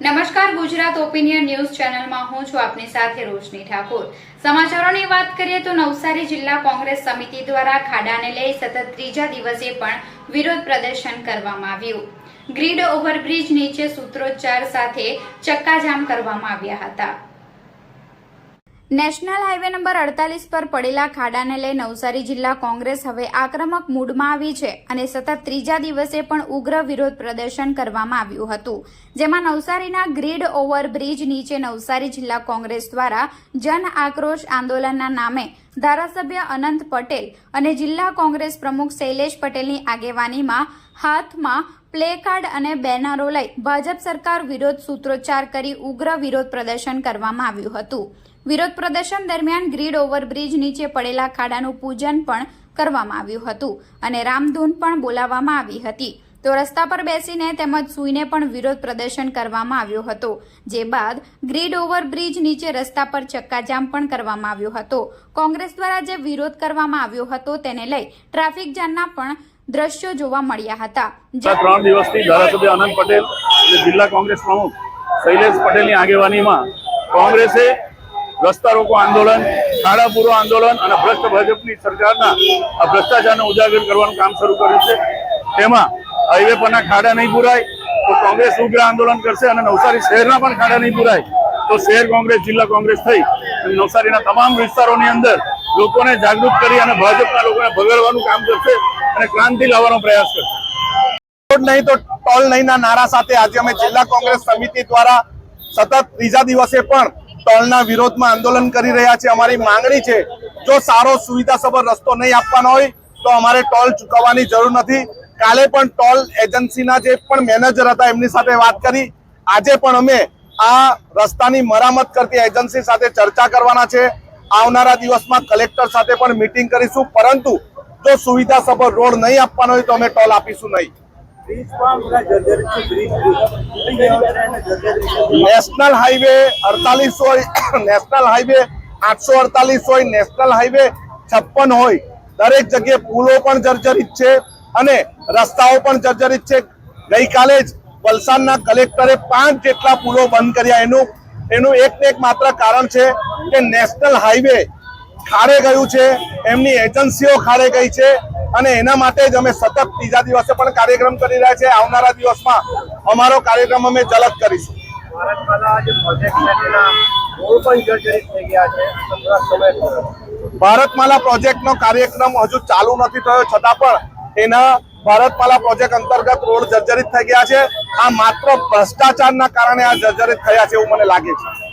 નમસ્કાર, Gujarat opinion news ચેનલમાં હું છું આપની સાથે રોશની ઠાકોર. સમાચારોની વાત કરીએ તો નવસારી જિલ્લા કોંગ્રેસ સમિતિ દ્વારા ખાડાને લઈ સતત ત્રીજા દિવસે પણ વિરોધ પ્રદર્શન કરવામાં આવ્યું. ગ્રીડ ઓવરબ્રિજ નીચે સૂત્રોચ્ચાર સાથે ચક્કાજામ કરવામાં આવ્યા હતા. નેશનલ હાઈવે નંબર અડતાલીસ પર પડેલા ખાડાને લઈ નવસારી જિલ્લા કોંગ્રેસ હવે આક્રમક મૂડમાં આવી છે અને સતત ત્રીજા દિવસે પણ ઉગ્ર વિરોધ પ્રદર્શન કરવામાં આવ્યું હતું, જેમાં નવસારીના ગ્રીડ ઓવરબ્રિજ નીચે નવસારી જિલ્લા કોંગ્રેસ દ્વારા જન આક્રોશ આંદોલનના નામે ધારાસભ્ય અનંત પટેલ અને જિલ્લા કોંગ્રેસ પ્રમુખ શૈલેષ પટેલની આગેવાનીમાં હાથમાં પ્લેકાર્ડ અને બેનરો લઈ ભાજપ સરકાર વિરોધ સૂત્રોચ્ચાર કરી ઉગ્ર વિરોધ પ્રદર્શન કરવામાં આવ્યું હતું. વિરોધ પ્રદર્શન દરમિયાન ગ્રીડ ઓવરબ્રિજ નીચે પડેલા ખાડાનું પૂજન પણ કરવામાં આવ્યું હતું અને રામધૂન પણ બોલાવવામાં આવી હતી. તો રસ્તા પર બેસીને તેમજ સૂઈને પણ વિરોધ પ્રદર્શન કરવામાં આવ્યો હતો, જે બાદ ગ્રીડ ઓવરબ્રિજ નીચે રસ્તા પર ચક્કાજામ પણ કરવામાં આવ્યો હતો. કોંગ્રેસ દ્વારા જે વિરોધ કરવામાં આવ્યો હતો તેને લઈ ટ્રાફિક જામના પણ દ્રશ્યો જોવા મળ્યા હતા. ત્રણ દિવસથી ધારાસભ્ય આનંદ પટેલ અને જિલ્લા કોંગ્રેસ પ્રમુખ શૈલેષ પટેલની આગેવાનીમાં કોંગ્રેસે રસ્તા રોકો આંદોલન, ખાડા પૂરો આંદોલન અને ભ્રષ્ટ ભાજપની સરકારના આ ભ્રષ્ટાચારને ઉજાગર કરવાનું કામ શરૂ કર્યું છે. તેમાં હાઈવે પરના ખાડા નહીં પૂરાય, તો કોંગ્રેસ ઉગ્ર આંદોલન કરશે અને નવસારી શહેરના પણ ખાડા નહીં પૂરાય. તો શહેર કોંગ્રેસ, જિલ્લા કોંગ્રેસ થઈ અને નવસારીના તમામ વિસ્તારોની અંદર લોકોને જાગૃત કરી અને ભાજપના લોકોને ભગાડવાનું કામ કરશે. અને ક્રાંતિ લાવવાનો પ્રયાસ કરશે. નહીં તો ટોલ નહીંના નારા સાથે આજે અમે જિલ્લા કોંગ્રેસ સમિતિ દ્વારા સતત ત્રીજા દિવસે પણ ટોલના વિરોધમાં આંદોલન કરી રહ્યા છે અમારી માંગણી છે, જો સારો સુવિધાસભર રસ્તો નહીં આપવાનો હોય, તો અમારે ટોલ ચૂકવવાની જરૂર નથી. કાલે પણ ટોલ એજન્સીના જે પણ મેનેજર હતા, એમની સાથે વાત કરી. આજે પણ અમે આ રસ્તાની મરામત કરતી એજન્સી સાથે ચર્ચા કરવાના છે. આવનારા દિવસમાં કલેક્ટર સાથે પણ મીટિંગ કરીશું. પરંતુ જો સુવિધા સુવિધાસભર રોડ નહીં આપવાનો હોય તો અમે ટોલ આપીશું નહીં. નેશનલ હાઈવે અડતાલીસ હોય, નેશનલ હાઈવે આઠસો અડતાલીસ હોય, નેશનલ હાઈવે છપ્પન હોય. દરેક જગ્યાએ પુલો પણ જર્જરિત છે અને રસ્તાઓ પણ જર્જરિત છે. ગઈકાલે જ વલસાડના કલેક્ટરે પાંચ જેટલા પુલો બંધ કર્યા. એનું એનું એક ને એક માત્ર કારણ છે કે નેશનલ હાઈવે ખાડે ગયું છે એમની એજન્સીઓ ખાડે ગઈ છે અને એના માટે જ અમે સતત ત્રીજા દિવસે પણ કાર્યક્રમ કરી રહ્યા છે આવનારા દિવસમાં અમારો કાર્યક્રમ અમે જલદ કરીશું. ભારતમાલા પ્રોજેક્ટનો કાર્યક્રમ હજુ ચાલુ નથી થયો છતાં પણ એના ભારતમાલા પ્રોજેક્ટ અંતર્ગત રોડ જર્જરિત થઈ ગયા છે. આ માત્ર ભ્રષ્ટાચારના કારણે આ જર્જરિત થયા છે એવું મને લાગે છે.